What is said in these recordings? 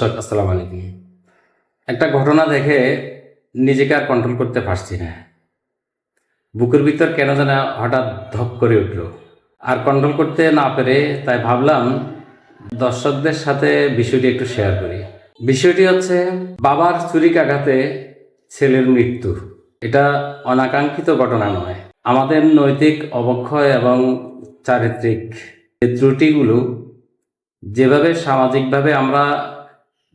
আলাইকুম। একটা ঘটনা দেখে নিজেকে আর কন্ট্রোল করতে পারছি না। বুকের ভিতর কেন যেন হঠাৎ ধপ করে উঠল। আর কন্ট্রোল করতে না পেরে তাই ভাবলাম দর্শকদের সাথে বিষয়টি একটু শেয়ার করি। বিষয়টি হচ্ছে, বাবার ছুরিকাঘাতে ছেলের মৃত্যু। এটা অনাকাঙ্ক্ষিত ঘটনা নয়। আমাদের নৈতিক অবক্ষয় এবং চারিত্রিক ত্রুটিগুলো, যেভাবে সামাজিকভাবে আমরা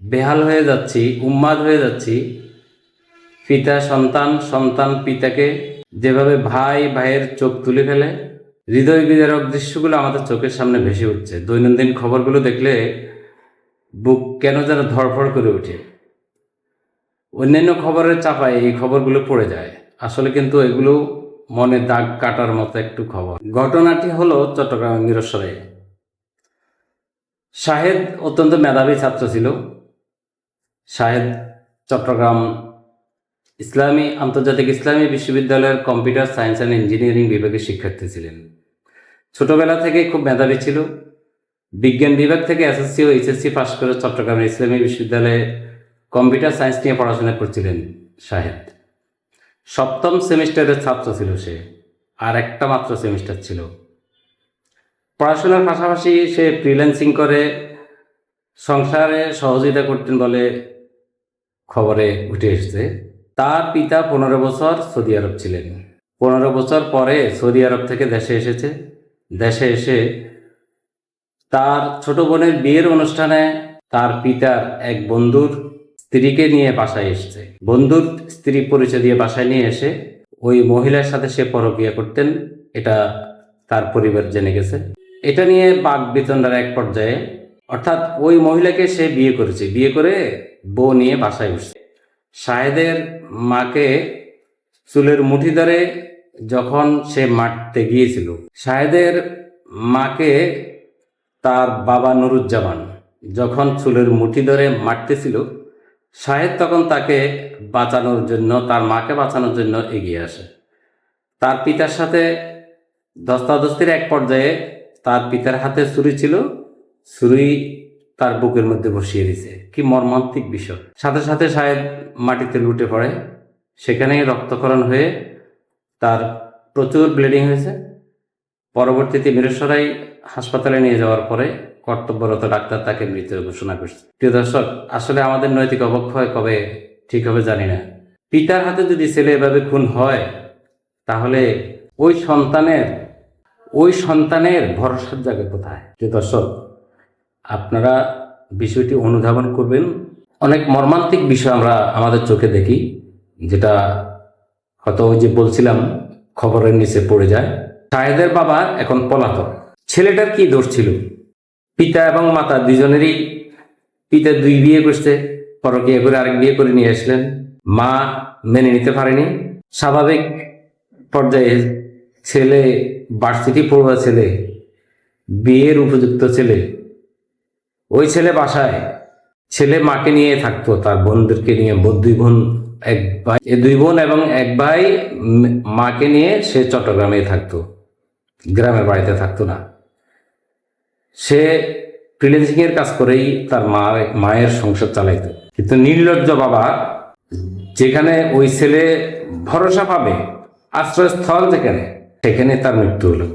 বেহাল হয়ে যাচ্ছি উন্মাদ হয়ে যাচ্ছি। পিতা, সন্তান সন্তান পিতাকে যেভাবে ভাই, ভাইয়ের চোখ তুলে ফেলে, হৃদয় বিদারক দৃশ্যগুলো আমাদের চোখের সামনে ভেসে উঠছে। দৈনন্দিন খবরগুলো দেখলে বুক কেন যেন ধড়ফড় করে ওঠে। অন্যান্য খবরের চাপায় এই খবরগুলো পড়ে যায়। আসলে কিন্তু এগুলো মনে দাগ কাটার মতো একটু খবর। ঘটনাটি হলো চট্টগ্রামের মিরসরাই শাহেদ অত্যন্ত মেধাবী ছাত্র ছিল। শাহেদ চট্টগ্রাম ইসলামী, আন্তর্জাতিক ইসলামী বিশ্ববিদ্যালয়ের কম্পিউটার সায়েন্স অ্যান্ড ইঞ্জিনিয়ারিং বিভাগের শিক্ষার্থী ছিলেন। ছোটবেলা থেকে খুব মেধাবী ছিল। বিজ্ঞান বিভাগ থেকে এসএসসি ও এইচএসসি পাশ করে চট্টগ্রামের ইসলামী বিশ্ববিদ্যালয়ে কম্পিউটার সায়েন্স নিয়ে পড়াশোনা করছিলেন শাহেদ। সপ্তম সেমিস্টারের ছাত্র ছিল সে, আর একটা মাত্র সেমিস্টার ছিল। পড়াশোনার পাশাপাশি সে ফ্রিল্যান্সিং করে, সংসারে সহযোগিতা করতেন বলে খবরে উঠে এসেছে, তার পিতা পনেরো বছর সৌদি আরব ছিলেন। পনেরো বছর পরে সৌদি আরব থেকে দেশে এসেছে। দেশে এসে তার ছোট বোনের বিয়ের অনুষ্ঠানে তার পিতার এক বন্ধুর স্ত্রীকে নিয়ে বাসায় এসেছে। বন্ধুর স্ত্রী পরিচয় দিয়ে বাসায় নিয়ে এসে ওই মহিলার সাথে সে পরকিয়া করতেন, এটা তার পরিবার জেনে গেছে। এটা নিয়ে বাঘ বিতণ্ডার এক পর্যায়ে অর্থাৎ ওই মহিলাকে সে বিয়ে করেছে। বিয়ে করে বউ নিয়ে বাসায় উঠছে শাহেদের মাকে চুলের মুঠি ধরে যখন সে মারতে গিয়েছিল, শাহেদের মাকে তার বাবা নুরুজ্জামান যখন চুলের মুঠি ধরে মারতেছিল, শাহেদ তখন তাকে বাঁচানোর জন্য, তার মাকে বাঁচানোর জন্য এগিয়ে আসে। তার পিতার সাথে ধস্তাধস্তির এক পর্যায়ে তার পিতার হাতে ছুরি ছিল। ছুরি তার বুকের মধ্যে বসিয়ে দিছে কি মর্মান্তিক বিষয়। সাথে সাথে সাহেব মাটিতে লুটে পড়ে। সেখানেই রক্তকরণ হয়ে তার প্রচুর ব্লিডিং হয়েছে। পরবর্তীতে মিরেশ্বরাই হাসপাতালে নিয়ে যাওয়ার পরে কর্তব্যরত ডাক্তার তাকে মৃত ঘোষণা করছে। প্রিয় দর্শক, আসলে আমাদের নৈতিক অবক্ষয় কবে ঠিক হবে জানি না। পিতার হাতে যদি ছেলে এভাবে খুন হয়, তাহলে ওই সন্তানের ওই সন্তানের ভরসার জায়গা কোথায়? প্রিয় দর্শক আপনারা বিষয়টি অনুধাবন করবেন। অনেক মর্মান্তিক বিষয় আমরা আমাদের চোখে দেখি, যেটা হয়তো ওই যে বলছিলাম, খবরের নিচে পড়ে যায়। শাহেদের বাবা এখন পলাতক। ছেলেটার কি দোষ ছিল? পিতা এবং মাতা দুজনেরই, পিতা দুই বিয়ে করছে, পরকিয়া করে আরেক বিয়ে করে নিয়ে আসলেন। মা মেনে নিতে পারেনি। স্বাভাবিক পর্যায়ে ছেলে ভার্সিটি পড়ুয়া ছেলে, বিয়ের উপযুক্ত ছেলে ওই ছেলে বাসায় ছেলে মাকে নিয়ে থাকতো, তার বোনদেরকে নিয়ে। দুই বোন, এক ভাই দুই বোন এবং এক ভাই মাকে নিয়ে সে চট্টগ্রামে থাকতো। গ্রামের বাড়িতে থাকতো না। সে ফ্রিল্যান্সিং এর কাজ করেই তার মা, মায়ের সংসার চালাইতো। কিন্তু নির্লজ্জ বাবা, যেখানে ওই ছেলে ভরসা পাবে, আশ্রয়স্থল যেখানে, সেখানে তার মৃত্যু হলো।